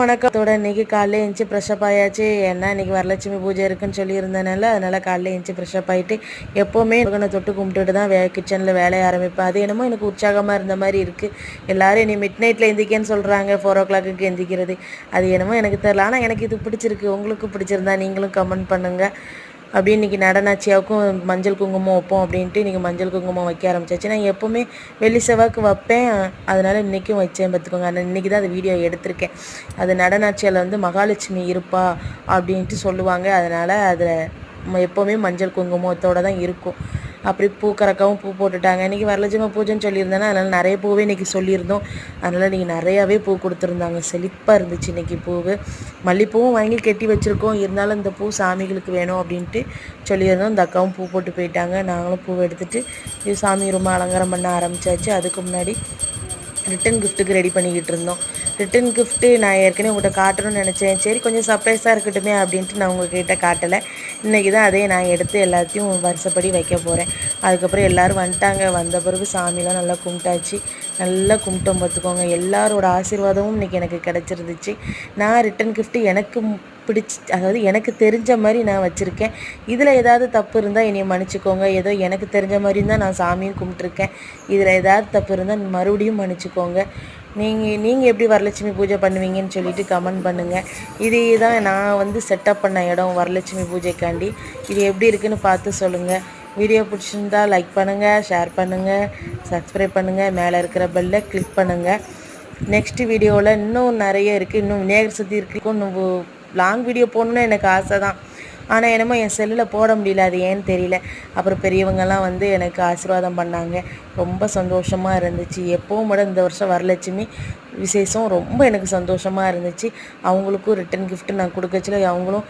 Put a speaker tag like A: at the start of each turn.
A: வணக்கத்தோட இன்னைக்கு காலையில் எழுந்துச்சி ஃப்ரெஷ்அப் ஆயாச்சு. ஏன்னா இன்னைக்கு வரலட்சுமி பூஜை இருக்குன்னு சொல்லியிருந்தனால அதனால் காலையில் எழுந்துச்சி ஃப்ரெஷ்அப் ஆகிட்டு எப்போவுமே முருகனை தொட்டு கும்பிட்டுட்டு தான் வே கிச்சனில் வேலையை ஆரம்பிப்பேன். அது என்னமோ எனக்கு உற்சாகமாக இருந்த மாதிரி இருக்குது எல்லோரும் இனி மிட் நைட்டில் எந்திக்கன்னு சொல்கிறாங்க ஃபோர் ஓ கிளாக்குக்கு எந்திக்கிறது அது என்னமோ எனக்கு தெரில ஆனால் எனக்கு இது பிடிச்சிருக்கு. உங்களுக்கு பிடிச்சிருந்தா நீங்களும் கமெண்ட் பண்ணுங்கள் அப்படியே இன்றைக்கி நடனாச்சியாவுக்கும் மஞ்சள் குங்குமம் வைப்போம் அப்படின்ட்டு இன்றைக்கி மஞ்சள் குங்குமம் வைக்க ஆரம்பிச்சாச்சு. நான் எப்போவுமே வெள்ளி செவ்வாய்க்கு வைப்பேன். அதனால் இன்றைக்கும் வச்சேன் பார்த்துக்கோங்க. ஆனால் இன்றைக்கி தான் அந்த வீடியோ எடுத்திருக்கேன். அது நடனாச்சியால் வந்து மகாலட்சுமி இருப்பா அப்படின்ட்டு சொல்லுவாங்க. அதனால் அதில் எப்போவுமே மஞ்சள் குங்குமத்தோடு தான் இருக்கும். அப்படி பூ பூ போட்டுட்டாங்க. இன்றைக்கி வரலட்சுமி பூஜைன்னு சொல்லியிருந்தேன்னா அதனால் நிறைய பூவே இன்றைக்கி சொல்லியிருந்தோம். அதனால் இன்றைக்கி நிறையாவே பூ கொடுத்துருந்தாங்க. செழிப்பாக இருந்துச்சு இன்றைக்கி பூவு. மல்லிப்பூவும் வாங்கி கட்டி வச்சுருக்கோம். இருந்தாலும் இந்த பூ சாமிகளுக்கு வேணும் அப்படின்ட்டு சொல்லியிருந்தோம். இந்த அக்காவும் பூ போட்டு போயிட்டாங்க. நாங்களும் பூவை எடுத்துகிட்டு சாமி ரொம்ப அலங்காரம் பண்ண ஆரம்பிச்சாச்சு. அதுக்கு முன்னாடி ரிட்டன் கிஃப்ட்டுக்கு ரெடி பண்ணிக்கிட்டு இருந்தோம். ரிட்டன் கிஃப்ட்டு நான் ஏற்கனவே உங்கள்கிட்ட காட்டணும்னு நினச்சேன். சரி கொஞ்சம் சர்ப்ரைஸாக இருக்கட்டுமே அப்படின்ட்டு நான் உங்கள்கிட்ட காட்டலை. இன்றைக்கி தான் அதே நான் எடுத்து எல்லாத்தையும் வருஷப்படி வைக்க போகிறேன் அதுக்கப்புறம் எல்லோரும் வந்துட்டாங்க. வந்த பிறகு சாமிலாம் நல்லா கும்பிட்டாச்சு. நல்லா கும்பிட்டோம் பார்த்துக்கோங்க. எல்லாரோட ஆசீர்வாதமும் இன்றைக்கி எனக்கு கிடச்சிருந்துச்சு. நான் ரிட்டன் கிஃப்ட்டு எனக்கு பிடிச்சி அதாவது எனக்கு தெரிஞ்ச மாதிரி நான் வச்சுருக்கேன். இதில் ஏதாவது தப்பு இருந்தால் என்னை மன்னிச்சிக்கோங்க. ஏதோ எனக்கு தெரிஞ்ச மாதிரி தான் நான் சாமியும் கும்பிட்ருக்கேன் இதில் ஏதாவது தப்பு இருந்தால் மறுபடியும் மன்னிச்சிக்கோங்க. நீங்கள் நீங்கள் எப்படி வரலட்சுமி பூஜை பண்ணுவீங்கன்னு சொல்லிட்டு கமெண்ட் பண்ணுங்கள் இதே தான் நான் வந்து செட்டப் பண்ண இடம் வரலட்சுமி பூஜைக்காண்டி. இது எப்படி இருக்குன்னு பார்த்து சொல்லுங்கள் வீடியோ பிடிச்சிருந்தா லைக் பண்ணுங்கள் ஷேர் பண்ணுங்கள் சப்ஸ்கிரைப் பண்ணுங்கள் மேலே இருக்கிற பெல்லை கிளிக் பண்ணுங்கள் நெக்ஸ்ட் வீடியோவில் இன்னும் நிறைய இருக்குது இன்னும் விநாயகர் சதி இருக்கு. இன்னும் லாங் வீடியோ போடணுன்னு எனக்கு ஆசை தான் ஆனால் என்னமோ என் செல்லில் போட முடியல அது ஏன்னு தெரியல. அப்புறம் பெரியவங்கெல்லாம் வந்து எனக்கு ஆசீர்வாதம் பண்ணாங்க. ரொம்ப சந்தோஷமாக இருந்துச்சு. எப்போவும் விட இந்த வருஷம் வரலட்சுமி விசேஷம் ரொம்ப எனக்கு சந்தோஷமாக இருந்துச்சு. அவங்களுக்கும் ரிட்டன் கிஃப்ட் நான் கொடுக்கச்சில அவங்களும்